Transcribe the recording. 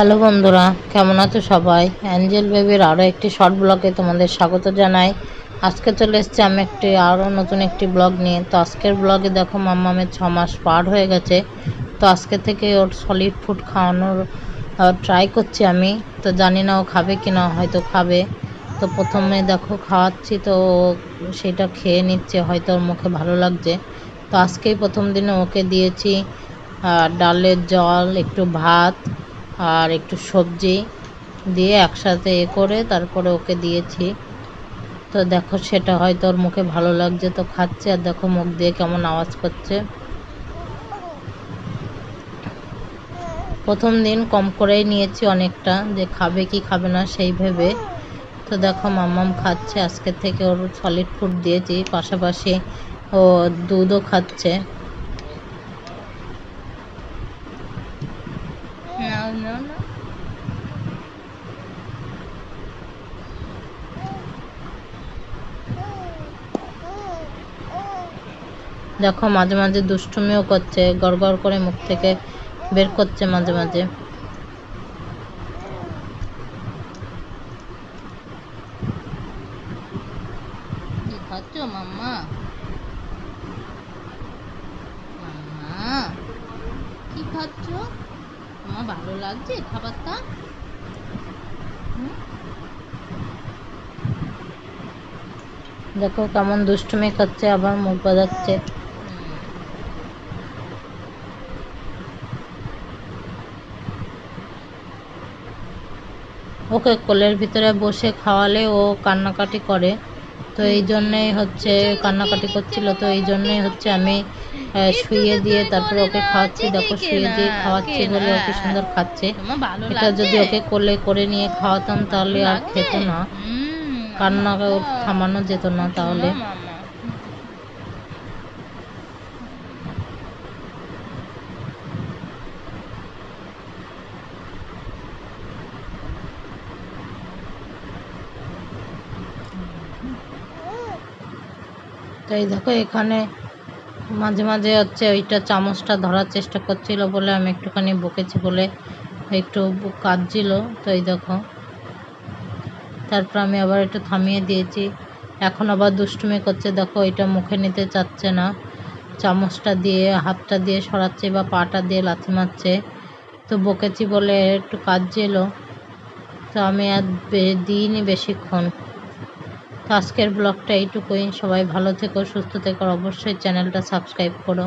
Hello বন্ধুরা, কেমন আছো সবাই? অ্যাঞ্জেল বেবির আরও একটি শর্ট ব্লগে তোমাদের স্বাগত জানাই। আজকে চলে এসেছি আমি একটি আরও নতুন একটি ব্লগ নিয়ে। তো আজকের ব্লগে দেখো মাম্মামের ছ মাস পার হয়ে গেছে। তো আজকে থেকে ওর সলিড ফুড খাওয়ানোর ট্রাই করছি আমি। তো জানি না ও খাবে কি না হয়তো খাবে। তো প্রথমে দেখো খাওয়াচ্ছি, তো সেটা খেয়ে নিচ্ছে, হয়তো ওর মুখে ভালো লাগছে। তো আজকেই প্রথম দিনে ওকে দিয়েছি ডালের জল, একটু ভাত আর একটু সবজি দিয়ে একসাথে এ করে তারপরে ওকে দিয়েছি। তো দেখো সেটা হয়তো ওর মুখে ভালো লাগছে তো খাচ্ছে, আর দেখো মুখ দিয়ে কেমন আওয়াজ করছে। প্রথম দিন কম করেই নিয়েছি অনেকটা, যে খাবে কি খাবে না সেই ভেবে। তো দেখো মাম্মাম খাচ্ছে, আজকে থেকে ওর সলিড ফুড দিয়েছি, পাশাপাশি ও দুধও খাচ্ছে। নাও নাও দেখো মাঝে মাঝে দুষ্টুমিও করছে গড়গড় করে মুখ থেকে বের করছে মাঝে মাঝে। কি খাচ্ছ মাম্মা? মাম্মা কি খাচ্ছ? তোমার ভালো লাগছে, খাবারটা। দেখো কেমন দুষ্টুমি করছে, আবার মুখ বাজাচ্ছে ওকে কোলের ভিতরে বসে খাওয়ালে ও কান্নাকাটি করে। তো এই জন্যেই হচ্ছে কান্নাকাটি করছিল। তো এই জন্যেই হচ্ছে আমি শুইয়ে দিয়ে তারপর ওকে খাওয়াচ্ছি। দেখো শুয়ে দিয়ে খাওয়াচ্ছি বলে ওকে সুন্দর খাচ্ছে। এটা যদি ওকে কোলে করে নিয়ে খাওয়াতাম তাহলে আর খেত না। কান্না। থামানো যেত না তাহলে শোনো, মাম্মা। তো এই দেখো, এখানে মাঝে মাঝে হচ্ছে ওইটা চামচটা ধরার চেষ্টা করছিল বলে আমি একটুখানি বকেছি বলে একটু কাঁদছিল। তো এই দেখো, তারপর আমি আবার একটু থামিয়ে দিয়েছি। এখন আবার দুষ্টুমি করছে, দেখো এটা মুখে নিতে চাচ্ছে না। চামচটা দিয়ে, হাতটা দিয়ে সরাচ্ছে বা পাটা দিয়ে লাথি মারছে। তো বকেছি বলে একটু কাঁদছিল। তো আমি আর দিইনি বেশিক্ষণ। আজকের ব্লগটা এইটুকুই। সবাই ভালো থেকো সুস্থ থেকো অবশ্যই চ্যানেলটা সাবস্ক্রাইব করো।